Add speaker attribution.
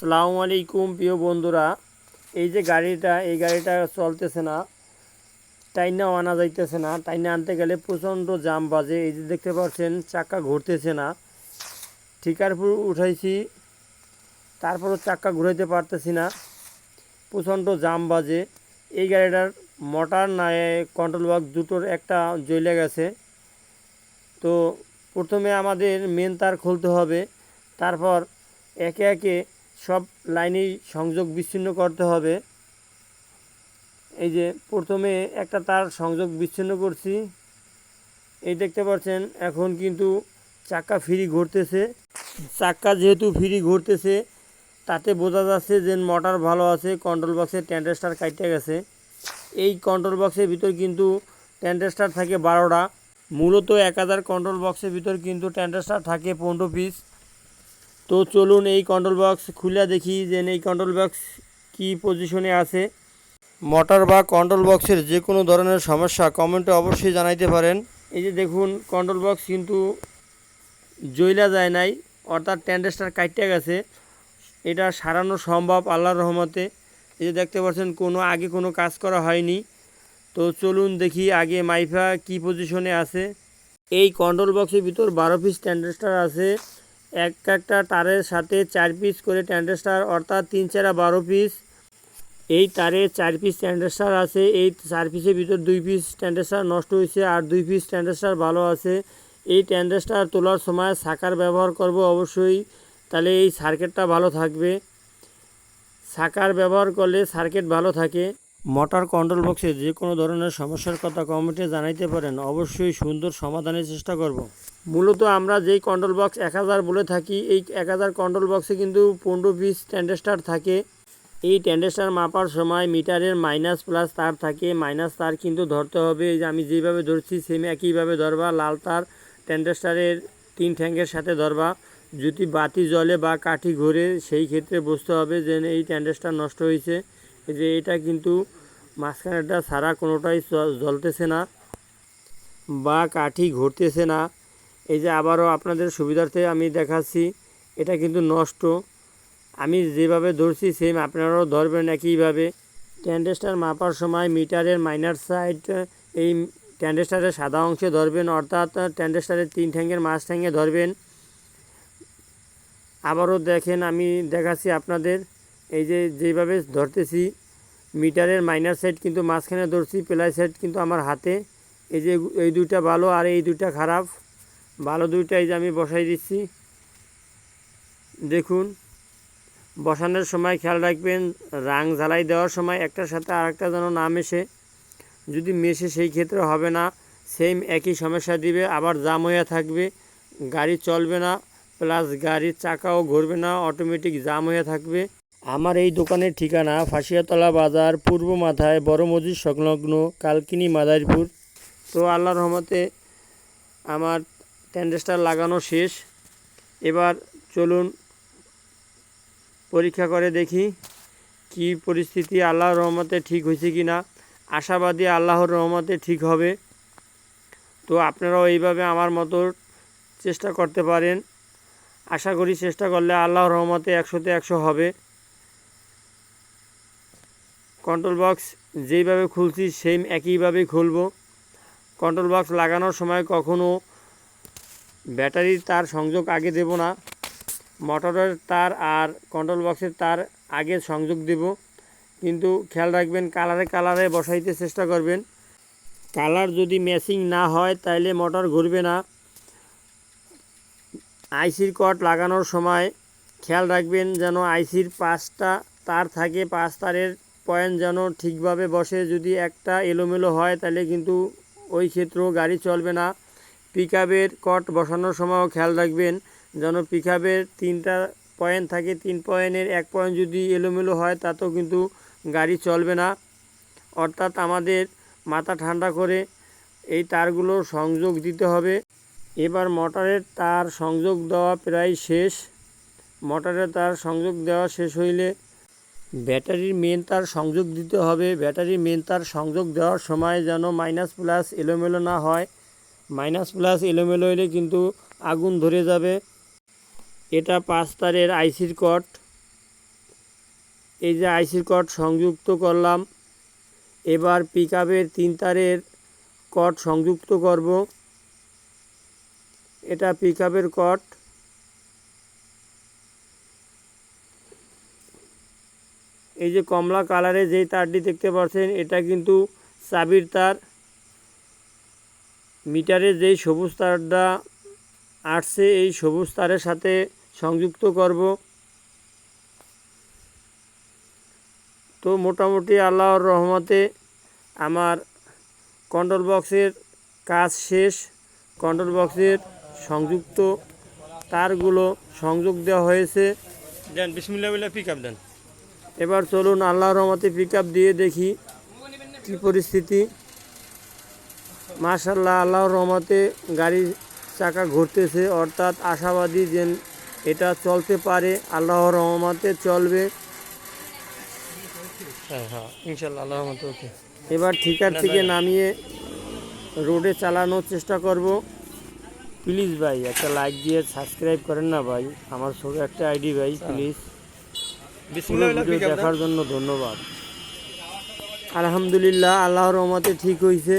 Speaker 1: আসসালামু আলাইকুম, প্রিয় বন্ধুরা। এই যে গাড়িটা, এই গাড়িটা চলতেছে না। টাইনাও আনা যাইতেছে না। টাইনা আনতে গেলে প্রচণ্ড জাম বাজে। এই যে দেখতে পাচ্ছেন, চাকা ঘুরতেছে না। ঠিকারপুর উঠাইছি। তারপরও চাকা ঘুরাইতে পারতেছি না। প্রচণ্ড জাম বাজে। এই গাড়িটার মোটর না কন্ট্রোল বক্স দুটোর একটা জ্বলে গেছে। তো প্রথমে আমাদের মেন তার খুলতে হবে। তারপর একে একে সব লাইনেই সংযোগ বিচ্ছিন্ন করতে হবে। এই যে প্রথমে একটা তার সংযোগ বিচ্ছিন্ন করছি। এই দেখতে পাচ্ছেন, এখন কিন্তু চাকা ফ্রি ঘুরতেছে। চাক্কা যেহেতু ফ্রি ঘুরতেছে, তাতে বোঝা যাচ্ছে যে মোটর ভালো আছে কন্ট্রোল বক্সে টেন্ডেস্টার কাটতে গেছে। এই কন্ট্রোল বক্সের ভিতর কিন্তু টেন্ডেস্টার থাকে বারোটা। মূলত এক হাজার কন্ট্রোল বক্সের ভিতর কিন্তু টেন্ডেস্টার থাকে পনেরো পিস তো চলুন এই কন্ট্রোল বক্স খুলে দেখি যে এই কন্ট্রোল বক্স কি পজিশনে আছে। মোটর বা কন্ট্রোল বক্সের যে কোনো ধরনের সমস্যা কমেন্টে অবশ্যই জানাইতে পারেন। এই যে দেখুন কন্ট্রোল বক্স কিন্তু জইলা যায় নাই অর্থাৎ ট্যান্ডেস্টার কাটতে গেছে। এটা সারানো সম্ভব আল্লাহর রহমতে। এই যে দেখতে পাচ্ছেন কোনো আগে কোনো কাজ করা হয়নি। তো চলুন দেখি আগে মাইফা কি পজিশনে আছে। এই কন্ট্রোল বক্সের ভিতর বারো পিস ট্যান্ডেস্টার আছে। এক একটা তারের সাথে চার পিস করে ট্যান্ডেস্টার অর্থাৎ তিন চারা বারো পিস এই তারে চার পিস ট্যান্ডেস্টার আছে, এই চার পিসের ভিতর দুই পিস ট্যান্ডেস্টার নষ্ট হয়েছে আর দুই পিস ট্যান্ডেস্টার ভালো আছে। এই ট্যান্ডেস্টার তোলার সময় সাকার ব্যবহার করব অবশ্যই, তাহলে এই সার্কিটটা ভালো থাকবে। সাকার ব্যবহার করলে সার্কিট ভালো থাকে। মোটর কন্ট্রোল বক্সে যে কোনো ধরনের সমস্যার কথা কমেন্টে জানাইতে পারেন, অবশ্যই সুন্দর সমাধানের চেষ্টা করব। মূলত আমরা যেই কন্ট্রোল বক্স এক হাজার বলে থাকি, এই এক হাজার কন্ট্রোল বক্সে কিন্তু পনেরো পিস ট্যান্ডেস্টার থাকে। এই ট্যান্ডেস্টার মাপার সময় মিটারের মাইনাস প্লাস তার থাকে, মাইনাস তার কিন্তু ধরতে হবে। যে আমি যেভাবে ধরছি, সেম একইভাবে ধরবা, লাল তার ট্যান্ডেস্টারের তিন ঠ্যাঙ্গের সাথে ধরবা। যদি বাতি জ্বলে বা কাঠি ঘুরে, সেই ক্ষেত্রে বুঝতে হবে যে এই ট্যান্ডেস্টার নষ্ট হয়েছে এই যে এটা কিন্তু মাঝখানেরটা সারা কোনোটাই জ্বলতেছে না বা কাঠি ঘুরতেছে না। এই যে আবারও আপনাদের সুবিধার্থে আমি দেখাচ্ছি, এটা কিন্তু নষ্ট। আমি যেভাবে ধরছি সেম আপনারাও ধরবেন একইভাবে। ট্যান্ডেস্টার মাপার সময় মিটারের মাইনার সাইড, এই ট্যান্ডেস্টারের সাদা অংশে ধরবেন, অর্থাৎ ট্যান্ডেস্টারের তিন ঠ্যাঙ্গের মাছ ঠ্যাঙ্গে ধরবেন। আবারও দেখেন, আমি দেখাচ্ছি আপনাদের, এই যে যেভাবে ধরতেছি। মিটারের মাইনার সাইড কিন্তু মাঝখানে ধরছি প্লাই সাইড কিন্তু আমার হাতে। এই যে এই দুইটা ভালো আর এই দুইটা খারাপ। ভালো দুইটা এই যে আমি বসাই দিচ্ছি। দেখুন, বসানোর সময় খেয়াল রাখবেন, রাং ঝালাই দেওয়ার সময় একটার সাথে আরেকটা যেন না মেশে। যদি মেশে সেই ক্ষেত্রে হবে না সেম একই সমস্যা দিবে, আবার জাম হয়ে থাকবে, গাড়ি চলবে না, প্লাস গাড়ির চাকাও ঘুরবে না অটোমেটিক জাম হয়ে থাকবে। আমার এই দোকানের ঠিকানা ফাঁসিয়াতলা বাজার, পূর্ব মাথায় বড় মসজিদ সংলগ্ন কালকিনি, মাদারীপুর। তো আল্লাহর রহমতে আমার ট্যান্ডেস্টার লাগানো শেষ। এবার চলুন পরীক্ষা করে দেখি কি পরিস্থিতি আল্লাহর রহমতে ঠিক হয়েছে কি না আশাবাদী আল্লাহর রহমতে ঠিক হবে। তো আপনারাও এইভাবে আমার মতো চেষ্টা করতে পারেন। আশা করি চেষ্টা করলে আল্লাহর রহমতে একশোতে একশো হবে। কন্ট্রোল বক্স যেইভাবে খুলছি সেম একইভাবে খুলবো। কন্ট্রোল বক্স লাগানোর সময় কখনো ব্যাটারির তার সংযোগ আগে দেব না। মোটরের তার আর কন্ট্রোল বক্সের তার আগে সংযোগ দেব। কিন্তু খেয়াল রাখবেন কালারে কালারে বসাইতে চেষ্টা করবেন। কালার যদি ম্যাচিং না হয়, তাইলে মোটর ঘুরবে না। আইসির কট লাগানোর সময় খেয়াল রাখবেন যেন আইসির পাঁচটা তার থাকে, পাঁচ তারের পয়েন্ট যেন ঠিকভাবে বসে। যদি একটা এলোমেলো হয়, তাহলে কিন্তু ওই ক্ষেত্রেও গাড়ি চলবে না। পিক কট বসানোর সময়ও খেয়াল রাখবেন, যেন পিক তিনটা পয়েন্ট থাকে, তিন পয়েন্টের এক পয়েন্ট যদি এলোমেলো হয়, তাতেও কিন্তু গাড়ি চলবে না। অর্থাৎ আমাদের মাথা ঠান্ডা করে এই তারগুলো সংযোগ দিতে হবে। এবার মোটরের তার সংযোগ দেওয়া প্রায় শেষ। মোটরের তার সংযোগ দেওয়া শেষ হইলে ব্যাটারির মেন তার সংযোগ দিতে হবে। ব্যাটারির মেন তার সংযোগ দেওয়ার সময় যেন মাইনাস প্লাস এলোমেলো না হয়। মাইনাস প্লাস এলোমেলো হলে কিন্তু আগুন ধরে যাবে। এটা পাঁচ তারের আইসির কট এই যে আইসি কট সংযুক্ত করলাম। এবার পিক তিন তারের কট সংযুক্ত করব। এটা পিক কট এই যে কমলা কালারে যেই তারটি দেখতে পাচ্ছেন, এটা কিন্তু চাবির তার। মিটারে যেই সবুজ তারটা আসছে, এই সবুজ তারের সাথে সংযুক্ত করব। তো মোটামুটি আল্লাহর রহমতে আমার কন্ট্রোল বক্সের কাজ শেষ। কন্ট্রোল বক্সের সংযুক্ত তারগুলো সংযোগ দেওয়া হয়েছে।
Speaker 2: দেন বিসমিল্লাহ বলে পিক আপ দেন।
Speaker 1: এবার চলুন আল্লাহর রহমতে পিক আপ দিয়ে দেখি কী পরিস্থিতি। মাশাল্লাহ আল্লাহর রহমতে গাড়ির চাকা ঘুরতেছে। অর্থাৎ আশাবাদী যে এটা চলতে পারে আল্লাহর রহমতে চলবে।
Speaker 2: হ্যাঁ হ্যাঁ আল্লাহ
Speaker 1: এবার ঠিকার থেকে নামিয়ে রোডে চালানোর চেষ্টা করব। প্লিজ ভাই একটা লাইক দিয়ে সাবস্ক্রাইব করেন না ভাই। আমার ছোট একটা আইডি ভাই প্লিজ পুরো ভিডিও দেখার জন্য ধন্যবাদ। আলহামদুলিল্লাহ আল্লাহর রহমতে ঠিক হয়েছে